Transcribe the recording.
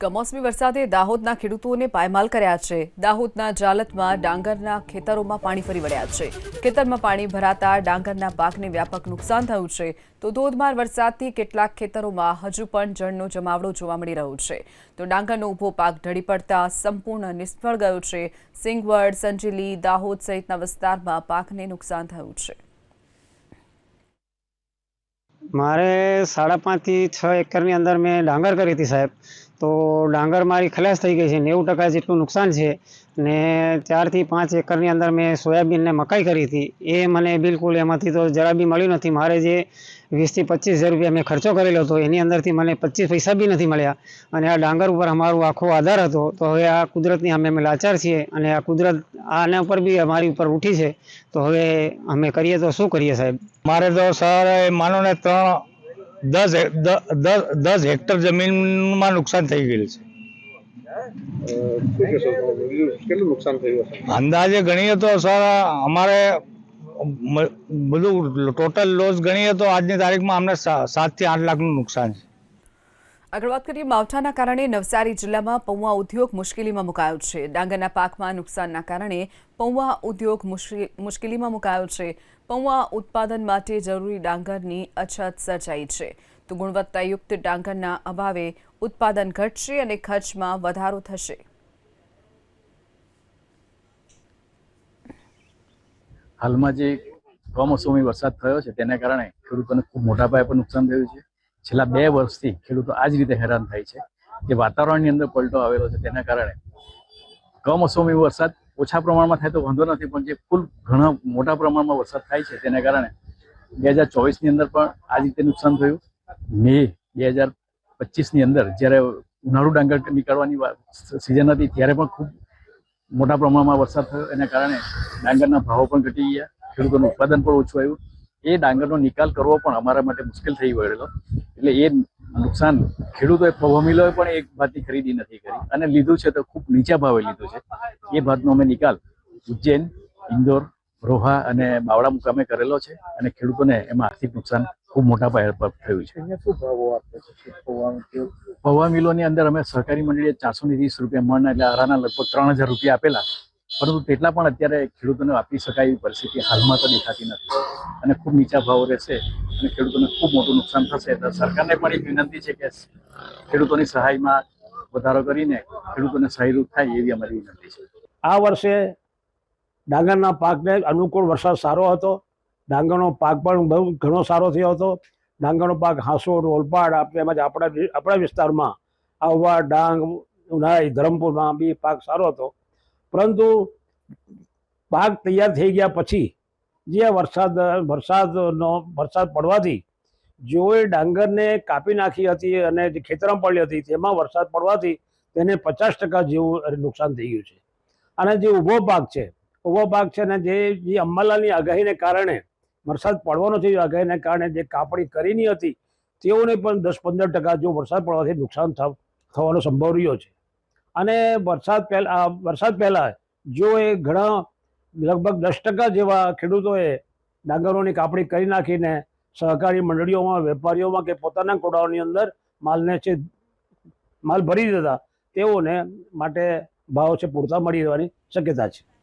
કમોસમી વરસાદે દાહોદના ખેડૂતોને પાયમાલ કર્યા છે. દાહોદના જાલતમાં ડાંગરના ખેતરોમાં પાણી ફરી વળ્યા છે. ખેતરમાં પાણી ભરાતા ડાંગરના પાકને વ્યાપક નુકસાન થયું છે. તો ધોધમાર વરસાદથી કેટલાક ખેતરોમાં હજુ પણ જળનો જમાવડો જોવા મળી રહ્યો છે. તો ડાંગરનો ઊભો પાક ઢળી પડતા સંપૂર્ણ નિષ્ફળ ગયો છે. સિંગવડ, સંજેલી, દાહોદ સહિતના વિસ્તારમાં પાકને નુકસાન થયું છે. મારે સાડા પાંચથી છ એકરની અંદર મેં ડાંગર કરી હતી સાહેબ. તો ડાંગર મારી ખલાસ થઈ ગઈ છે. નેવું ટકા જેટલું નુકસાન છે. ને ચારથી પાંચ એકરની અંદર મેં સોયાબીન ને મકાઈ કરી હતી. એ મને બિલકુલ એમાંથી તો જરા બી મળ્યું નથી. મારે જે વીસથી પચીસ હજાર રૂપિયા મેં ખર્ચો કરેલો હતો, એની અંદરથી મને પચીસ પૈસા બી નથી મળ્યા. અને આ ડાંગર ઉપર અમારો આખો આધાર હતો. તો હવે આ કુદરતની અમે અમે લાચાર છીએ અને આ કુદરત આના ઉપર બી અમારી ઉપર ઉઠી છે. તો હવે અમે કરીએ તો શું કરીએ સાહેબ? મારે તો સર માનો ને ત્રણ દસ દસ હેક્ટર જમીનમાં નુકસાન થઈ ગયેલું છે. કેટલું નુકસાન થયું હશે? અંદાજે ગણીએ તો સર અમારે બધું ટોટલ લોસ ગણીએ તો આજની તારીખમાં અમને સાતથી આઠ લાખનું નુકસાન છે. આગળ વાત કરીએ માવઠાના કારણે નવસારી જિલ્લામાં પૌવા ઉદ્યોગ મુશ્કેલીમાં મુકાયો છે. ડાંગરના પાકમાં નુકસાનના કારણે પૌવા ઉદ્યોગ મુશ્કે- મુશ્કેલીમાં મુકાયો છે. પૌવા ઉત્પાદન માટે જરૂરી ડાંગરની અછત સર્જાઈ છે. તો ગુણવત્તાયુક્ત ડાંગરના અભાવે ઉત્પાદન ઘટશે અને ખર્ચમાં વધારો થશે. હાલમાં જે કમોસમી વરસાદ થયો છે, તેના કારણે ખેડૂતોને ખૂબ મોટા પાયે પણ નુકસાન થયું છે. છેલ્લા બે વર્ષથી ખેડૂતો આ જ રીતે હેરાન થાય છે જે વાતાવરણની અંદર પલટો આવેલો છે, તેના કારણે કમોસમી વરસાદ ઓછા પ્રમાણમાં થાય તો વાંધો નથી, પણ જે ફૂલ ઘણા મોટા પ્રમાણમાં વરસાદ થાય છે, તેના કારણે બે હજાર ચોવીસની અંદર પણ આ રીતે નુકસાન થયું. મે બે હજાર પચીસની અંદર જ્યારે ઉનાળુ ડાંગર નીકળવાની સિઝન હતી, ત્યારે પણ ખૂબ મોટા પ્રમાણમાં વરસાદ થયો. એના કારણે ડાંગરના ભાવો પણ ઘટી ગયા. ખેડૂતોનું ઉત્પાદન પણ ઓછું આવ્યું. એ ડાંગરનો નિકાલ કરવો પણ અમારા માટે મુશ્કેલ થઈ ગયેલો એટલે એ નુકસાન ખેડૂતોએ પૌવા મિલોએ પણ એક ભાતની ખરીદી નથી કરી. અને લીધું છે તો ખૂબ નીચા ભાવે લીધું છે. એ ભાતનો અમે નિકાલ ઉજ્જૈન, ઇન્દોર, રોહા અને બાવળા મુકામે કરેલો છે અને ખેડૂતોને એમાં આર્થિક નુકસાન ખૂબ મોટા પાયે પર થયું છે. અહીંયા શું ભાવો આપે છે? પૌવાનું પૌવા મિલોની અંદર અમે સહકારી મંડળીએ ચારસો ને ત્રીસ રૂપિયા મણ એટલે આરાના લગભગ ત્રણ હજાર રૂપિયા આપેલા. પરંતુ તેટલા પણ અત્યારે ખેડૂતોને આપી શકાય એવી પરિસ્થિતિ હાલમાં તો દેખાતી નથી. અને ખૂબ નીચા ભાવ રહેશે અને ખેડૂતોને ખૂબ મોટું નુકસાન થશે. તો સરકારને પણ એક વિનંતી છે કે ખેડૂતોની સહાયમાં વધારો કરીને ખેડૂતોને સહાયરૂપ થાય એવી અમારી વિનંતી છે. આ વર્ષે ડાંગરના પાકને અનુકૂળ વરસાદ સારો હતો. ડાંગરનો પાક પણ બહુ ઘણો સારો થયો હતો. ડાંગરનો પાક હાંસોડ, ઓલપાડ તેમજ આપણા આપણા વિસ્તારમાં આવવા ડાંગ, ઉનાઈ, ધરમપુરમાં બી પાક સારો હતો. પરંતુ પાક તૈયાર થઈ ગયા પછી જે વરસાદ, વરસાદનો, વરસાદ પડવાથી જેઓએ ડાંગરને કાપી નાખી હતી અને જે ખેતરમાં પડી હતી તેમાં વરસાદ પડવાથી તેને પચાસ ટકા જેવું નુકસાન થઈ ગયું છે. અને જે ઊભો પાક છે, ઊભો પાક છે ને જે અંબાલાલની આગાહીને કારણે વરસાદ પડવાનો છે આગાહીને કારણે જે કાપણી કરીની હતી, તેઓને પણ દસ પંદર ટકા જો વરસાદ પડવાથી નુકસાન થવ- થવાનો સંભવ રહ્યો છે. અને વરસાદ પહેલા વરસાદ પહેલાં જો એ ઘણા લગભગ દસ ટકા જેવા ખેડૂતોએ ડાંગરોની કાપણી કરી નાખીને સહકારી મંડળીઓમાં, વેપારીઓમાં કે પોતાના કોડાઓની અંદર માલને છે માલ ભરી દેતા, તેઓને માટે ભાવ છે પૂરતા મળી રહેવાની શક્યતા છે.